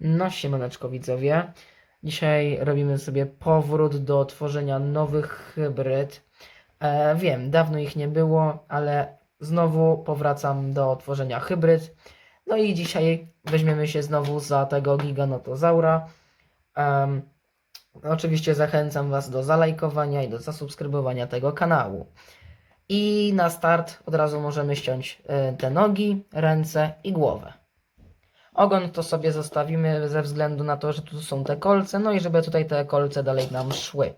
No, siemaneczko widzowie. Dzisiaj robimy sobie powrót do tworzenia nowych hybryd. E, wiem, dawno ich nie było, ale znowu powracam do tworzenia hybryd. No i dzisiaj weźmiemy się znowu za tego giganotozaura. Em, oczywiście zachęcam Was do zalajkowania i do zasubskrybowania tego kanału. I na start od razu możemy ściąć e, te nogi, ręce i głowę. Ogon to sobie zostawimy ze względu na to, że tu są te kolce, no i żeby tutaj te kolce dalej nam szły.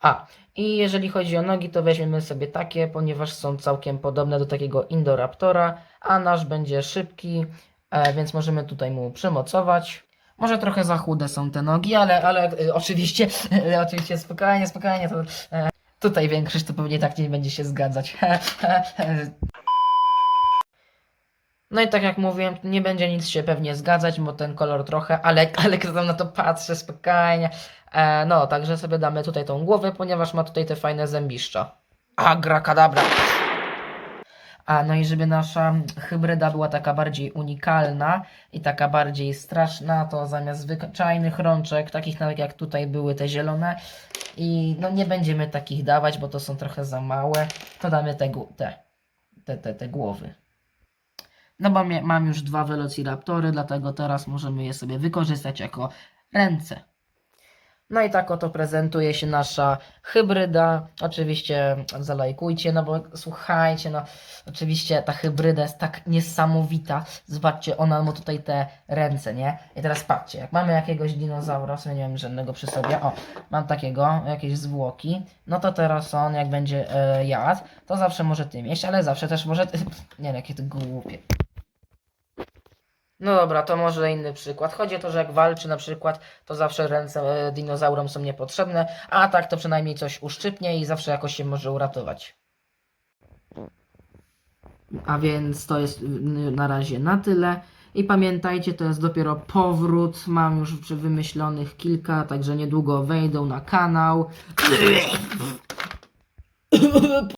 A, i jeżeli chodzi o nogi, to weźmiemy sobie takie, ponieważ są całkiem podobne do takiego Indoraptora, a nasz będzie szybki, e, więc możemy tutaj mu przymocować. Może trochę za chude są te nogi, ale, ale e, oczywiście, oczywiście spokojnie, spokojnie, to e, tutaj większość to pewnie tak nie będzie się zgadzać. No i tak jak mówiłem, nie będzie nic się pewnie zgadzać, bo ten kolor trochę, ale, ale kto tam na to patrzy, spokojnie. E, no, także sobie damy tutaj tą głowę, ponieważ ma tutaj te fajne zębiszcza. Agrakadabra. A no i żeby nasza hybryda była taka bardziej unikalna i taka bardziej straszna, to zamiast zwyczajnych rączek, takich nawet jak tutaj były te zielone, i no nie będziemy takich dawać, bo to są trochę za małe, to damy te, te, te, te, te głowy. No bo mam już dwa Velociraptory, dlatego teraz możemy je sobie wykorzystać jako ręce. No i tak oto prezentuje się nasza hybryda. Oczywiście zalajkujcie, no bo słuchajcie, no oczywiście ta hybryda jest tak niesamowita. Zobaczcie, ona ma tutaj te ręce, nie? I teraz patrzcie, jak mamy jakiegoś dinozaura, w nie mam żadnego przy sobie, o, mam takiego, jakieś zwłoki, no to teraz on jak będzie e, jadł, to zawsze może tym jeść, ale zawsze też może, nie wiem, jakie to głupie. No dobra, to może inny przykład. Chodzi o to, że jak walczy na przykład, to zawsze ręce e, dinozaurom są niepotrzebne, a tak to przynajmniej coś uszczypnie i zawsze jakoś się może uratować. A więc to jest y, na razie na tyle. I pamiętajcie, to jest dopiero powrót. Mam już wymyślonych kilka, także niedługo wejdą na kanał.